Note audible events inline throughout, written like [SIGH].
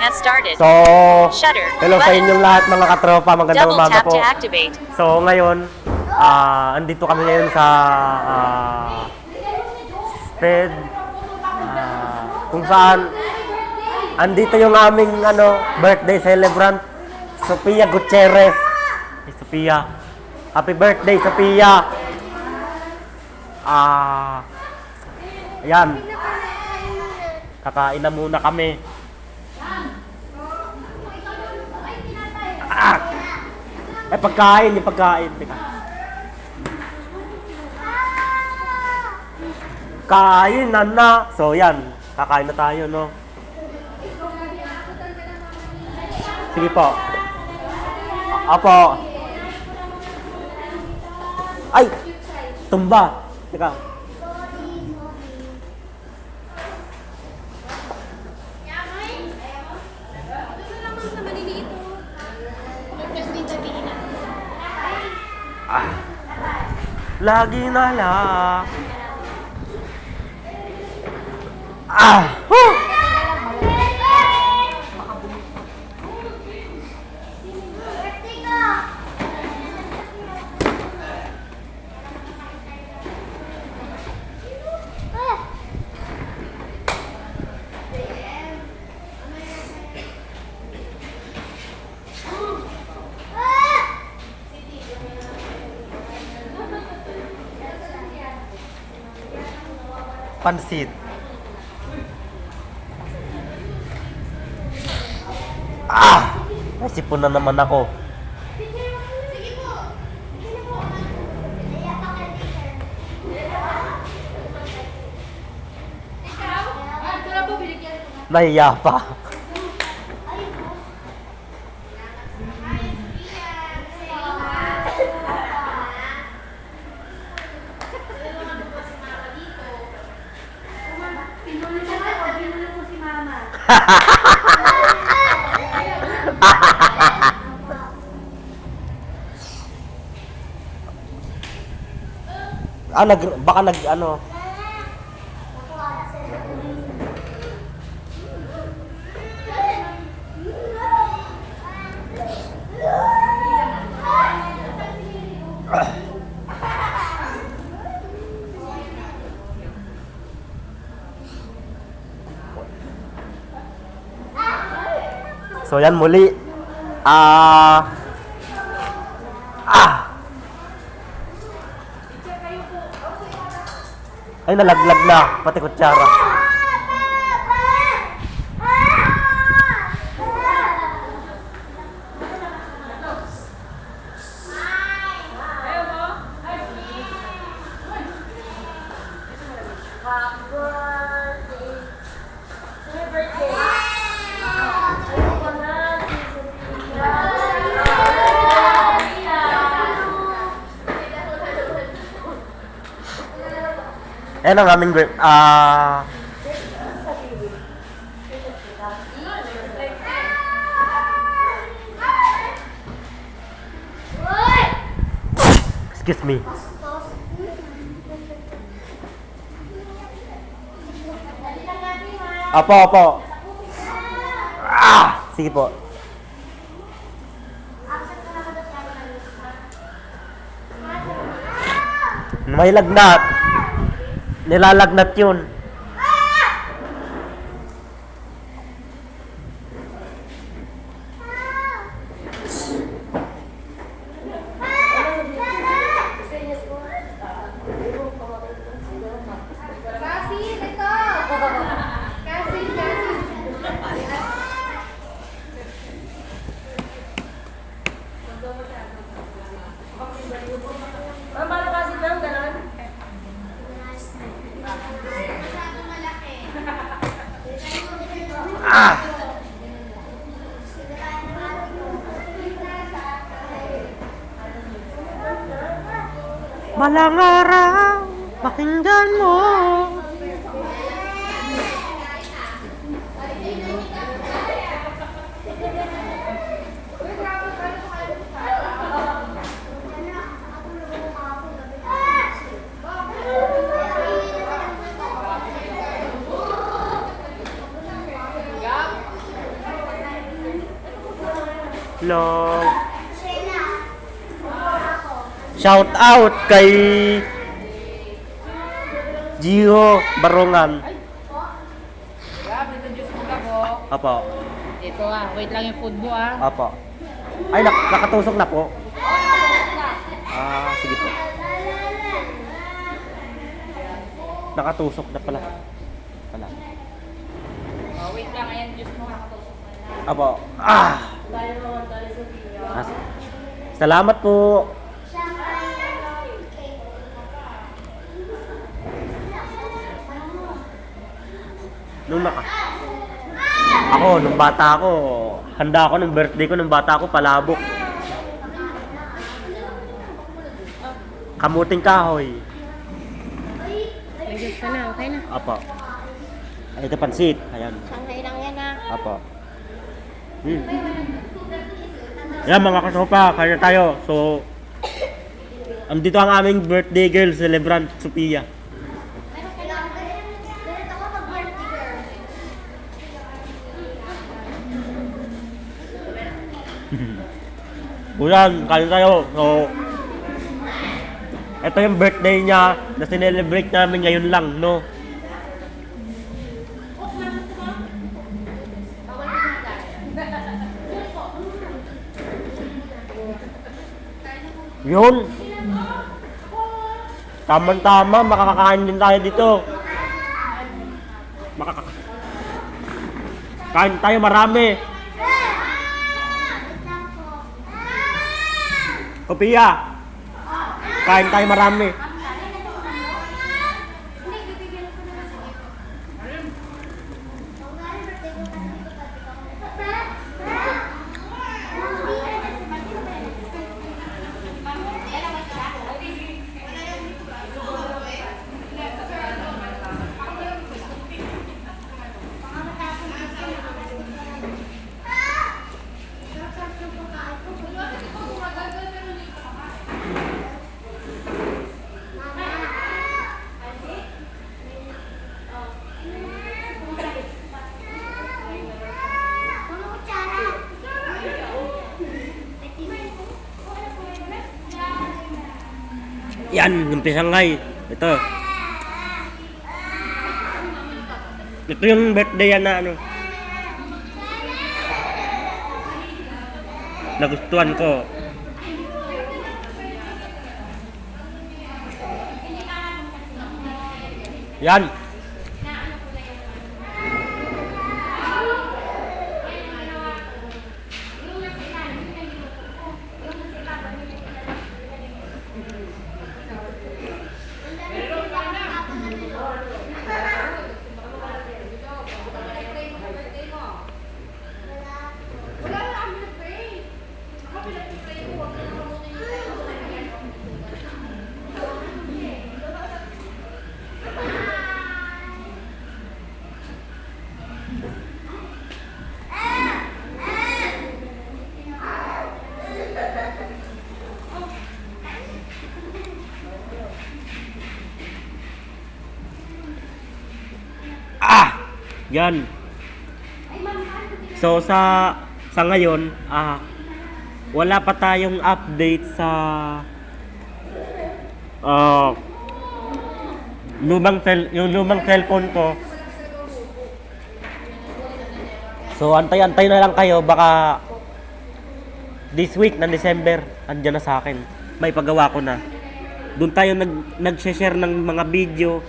has started. So, Shutter. hello sa Button. inyong lahat mga katropa. Magandang Double umaga tap po. to activate. So, ngayon, ah, andito kami ngayon sa ah, SPED. ah, kung saan, andito yung aming ano, birthday celebrant, Sophia Gutierrez. Hey, Sophia. Happy birthday, Sophia. Ah, ayan. Kakain na muna kami. Ah! Eh, pagkain, yung pagkain. Teka. Kain na na. So, yan. Kakain na tayo, no? Sige po. Apo. Ay! Tumba. Teka. Lagi na lang. Ah! Woo! Pansit. Ah! Nasipon na naman ako. Nahiya pa. Ah, nag, baka nag, ano, So yan muli. Ah. ah. Ay nalaglag na pati kutsara. Ayan ang aming grip. Ah. Excuse me. Apo, apo. Ah! Sige po. May lagnat. Nilalagnat yun. Ah! Malang araw, pakinggan mo. Hello. Shout out kay Gio Barongan. Gab, ito juice mo oh. Apo. Ito ah, wait lang yung food mo ah. Apo. Ay, nak nakatusok na po. Ah, sige po. Nakatusok na pala. Pala. Oh, wait lang, ayan juice mo ah. Apo. Ah! Ah, Salamat po. Nung naka... Ako, nung bata ako, handa ako nung birthday ko nung bata ako, palabok. Kamuting kahoy. May Diyos ka na, okay na. Apo. Ito pansit. Ayan. Sanghay lang yan ah. Apo. Hmm. Yan mga kasopa, kaya tayo. So, andito ang aming birthday girl celebrant, Sophia. [LAUGHS] Yan, kaya tayo. So, ito yung birthday niya na sinelebrate namin ngayon lang, no? Yun. Tama-tama, makakakain din tayo dito. Makaka Kain tayo marami. Kopia. Kain tayo marami. Yan, umpisa ngay. Ito. Ito yung birthday yan na ano. Nagustuhan ko. Yan. Ah! Yan. So sa sa ngayon, ah wala pa tayong update sa ah lumang cell, yung lumang cellphone ko. So antay-antay na lang kayo baka this week ng December andyan na sa akin. May pagawa ko na. Doon tayo nag nag-share ng mga video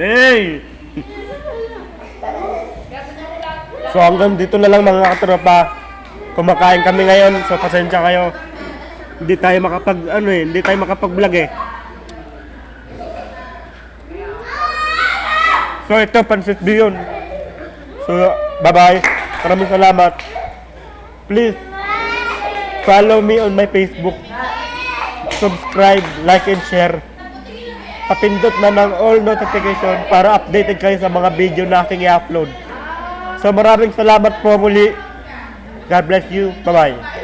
hey! So hanggang dito na lang mga katropa. Kumakain kami ngayon, so pasensya kayo. Hindi tayo makapag ano eh, hindi tayo makapag-vlog eh. So ito pansit yun. So bye-bye. Maraming salamat. Please follow me on my Facebook. Subscribe, like and share. Papindot na ng all notification para updated kayo sa mga video na aking i-upload. So maraming salamat po muli. God bless you. Bye-bye.